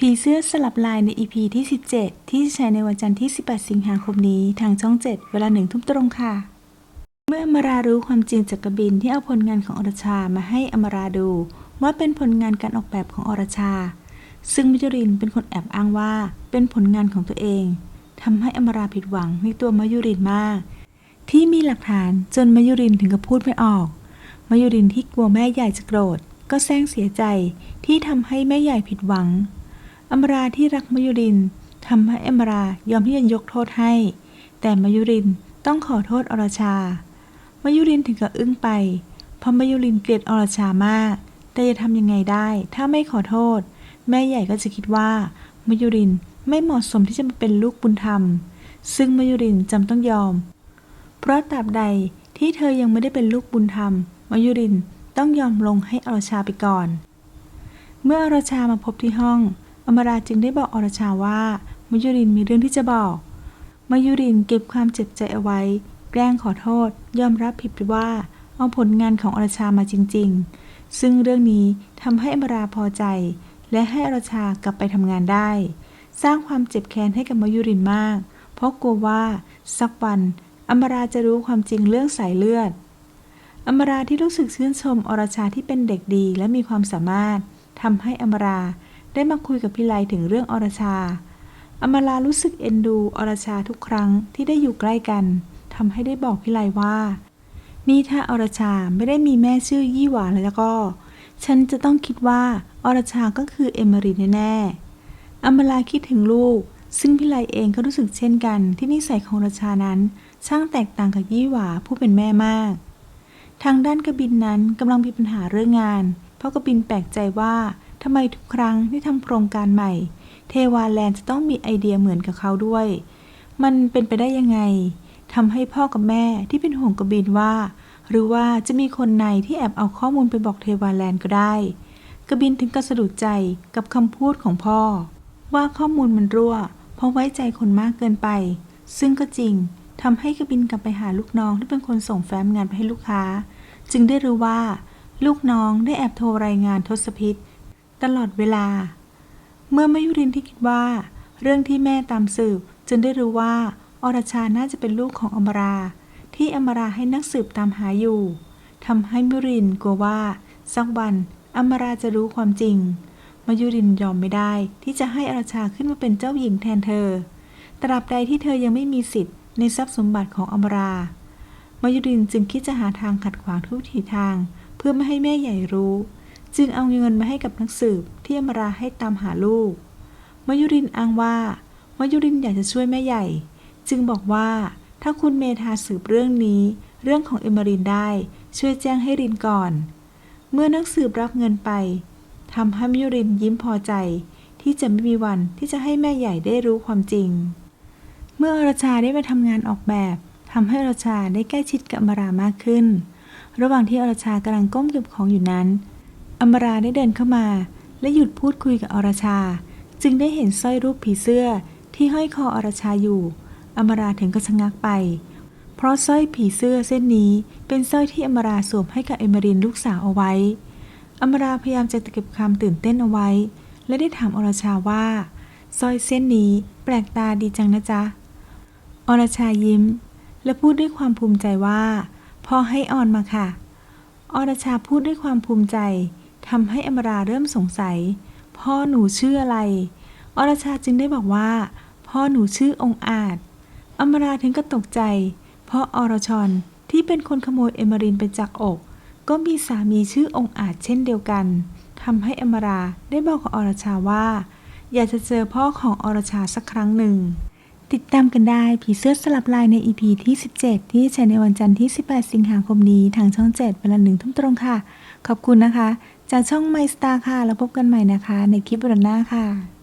ผีเสื้อสลับลายใน EP ที่ 17 ที่จะฉายในวันจันทร์ที่ 18 สิงหาคมนี้ทางช่อง 7 เวลาหนึ่งทุ่มตรงค่ะ เมื่ออมรารู้ความจริงจากกบินที่เอาผลงานของอรชามาให้อมราดู ว่าเป็นผลงานการออกแบบของอรชา ซึ่งมิจรินเป็นคนแอบอ้างว่าเป็นผลงานของตัวเองทำให้อมราผิดหวังในตัวมายุรินมาก ที่มีหลักฐานจนมายุรินถึงกับพูดไม่ออกมายุรินที่กลัวแม่ใหญ่จะโกรธก็แซงเสียใจที่ทำให้แม่ใหญ่ผิดหวัง อมราที่รักมายุรินทำให้อมรายอมที่จะยกโทษให้ แต่มายุรินต้องขอโทษอรชามายุรินถึงกับอึ้งไป เพราะมายุรินเกลียดอรชามาก แต่จะทำยังไงได้ ถ้าไม่ขอโทษ แม่ใหญ่ก็จะคิดว่ามายุรินไม่เหมาะสมที่จะมาเป็นลูกบุญธรรม ซึ่งมายุรินจำต้องยอม เพราะตราบใดที่เธอยังไม่ได้เป็นลูกบุญธรรมมายุรินต้องยอมลงให้อรชาไปก่อน เมื่ออรชามาพบที่ห้อง อมราจึงได้บอกอรชาว่ามายุรินมีเรื่องที่จะบอกมายุรินเก็บความเจ็บใจเอาไว้ แกล้งขอโทษ ยอมรับผิดว่าเอาผลงานของอรชามาจริง ๆ ซึ่งเรื่องนี้ทำให้อมราพอใจ และให้อรชากลับไปทำงานได้ สร้างความเจ็บแค้นให้กับมายุรินมาก เพราะกลัวว่าสักวันอมราจะรู้ความจริงเรื่องสายเลือด อมราที่รู้สึกชื่นชมอรชาที่เป็นเด็กดีและมีความสามารถทำให้อมรา ได้มาคุยกับพิไลถึงเรื่องอรชา อมรารู้สึกเอ็นดูอรชาทุกครั้งที่ได้อยู่ใกล้กันทำให้ได้บอกพิไลว่า นี่ถ้าอรชาไม่ได้มีแม่ชื่อยี่หวาแล้วก็ ฉันจะต้องคิดว่าอรชาก็คือเอมมารีแน่ๆอมราคิดถึงลูก ซึ่งพิไลเองก็รู้สึกเช่นกันที่นิสัยของอรชานั้น ช่างแตกต่างกับยี่หวาผู้เป็นแม่มาก ทางด้านกบินนั้นกำลังมีปัญหาเรื่องงาน เพราะกบินแปลกใจว่า ทำไมทุกครั้งที่ทำโครงการใหม่ เทวาแลนด์จะต้องมีไอเดียเหมือนกับเขาด้วย มันเป็นไปได้ยังไงทำให้พ่อกับแม่ที่เป็นห่วงกบินว่า หรือว่าจะมีคนในที่แอบเอาข้อมูลไปบอกเทวาแลนด์ก็ได้ กบินถึงกระสะดุดใจกับคำพูดของพ่อ ว่าข้อมูลมันรั่ว เพราะไว้ใจคนมากเกินไป ซึ่งก็จริงทำให้กบินกลับไปหาลูกน้องที่เป็นคนส่งแฟ้มงานไปให้ลูกค้า จึงได้รู้ว่า ลูกน้องได้แอบโทรรายงานทศพิษ ตลอดเวลา เมื่อมายุรินที่คิดว่า เรื่องที่แม่ตามสืบจึงได้รู้ว่าอรชาน่าจะเป็นลูกของอมรา ที่อมราให้นักสืบตามหาอยู่ทำให้มายุรินกลัวว่าสักวันอมราจะรู้ความจริง มายุรินยอมไม่ได้ที่จะให้อรชาขึ้นมาเป็นเจ้าหญิงแทนเธอ ตราบใดที่เธอยังไม่มีสิทธิ์ในทรัพย์สมบัติของอมรา มายุรินจึงคิดจะหาทางขัดขวางทุกทีทาง เพื่อไม่ให้แม่ใหญ่รู้ จึงเอาเงินมาให้กับนักสืบที่อมราให้ตามหาลูกมายุรินอ้างว่ามายุรินอยากจะช่วยแม่ใหญ่ จึงบอกว่าถ้าคุณเมธาสืบเรื่องนี้ เรื่องของเอมรินได้ ช่วยแจ้งให้รินก่อน เมื่อนักสืบรับเงินไปทำให้มายุรินยิ้มพอใจ ที่จะไม่มีวันที่จะให้แม่ใหญ่ได้รู้ความจริง เมื่ออรชาได้มาทำงานออกแบบทำให้อรชาได้ใกล้ชิดกับอมรามากขึ้น ระหว่างที่อรชากำลังก้มเก็บของอยู่นั้น อมราได้เดินเข้ามา และหยุดพูดคุยกับอรชา จึงได้เห็นสร้อยรูปผีเสื้อที่ห้อยคออรชาอยู่ อมราถึงก็ชะงักไป เพราะสร้อยผีเสื้อเส้นนี้เป็นสร้อยที่อมราสวมให้กับเอมรินลูกสาวเอาไว้ อมราพยายามจะเก็บความตื่นเต้นเอาไว้ และได้ถามอรชาว่าสร้อยเส้นนี้แปลกตาดีจังนะจ๊ะ อรชายิ้ม และพูดด้วยความภูมิใจว่าพ่อให้ออนมาค่ะ อรชาพูดด้วยความภูมิใจ ทำให้อมราเริ่มสงสัย พ่อหนูชื่ออะไร อรชาจึงได้บอกว่า พ่อหนูชื่อองอาจ อมราถึงก็ตกใจ เพราะอรชรที่เป็นคนขโมยเอมรินไปจากอก ก็มีสามีชื่อองอาจเช่นเดียวกันทำให้อมราได้บอกกับอรชาว่า อยากจะเจอพ่อของอรชาสักครั้งหนึ่ง ติดตามกันได้ผีเสื้อสลับลายใน EP ที่ 17 ที่จะฉายในวันจันทร์ที่ 18 สิงหาคมนี้ ทางช่อง 7 เวลาหนึ่งทุ่มตรงค่ะ ขอบคุณนะคะ จากช่องไมสตาร์ค่ะ แล้วพบกันใหม่นะคะ ในคลิปวันหน้าค่ะ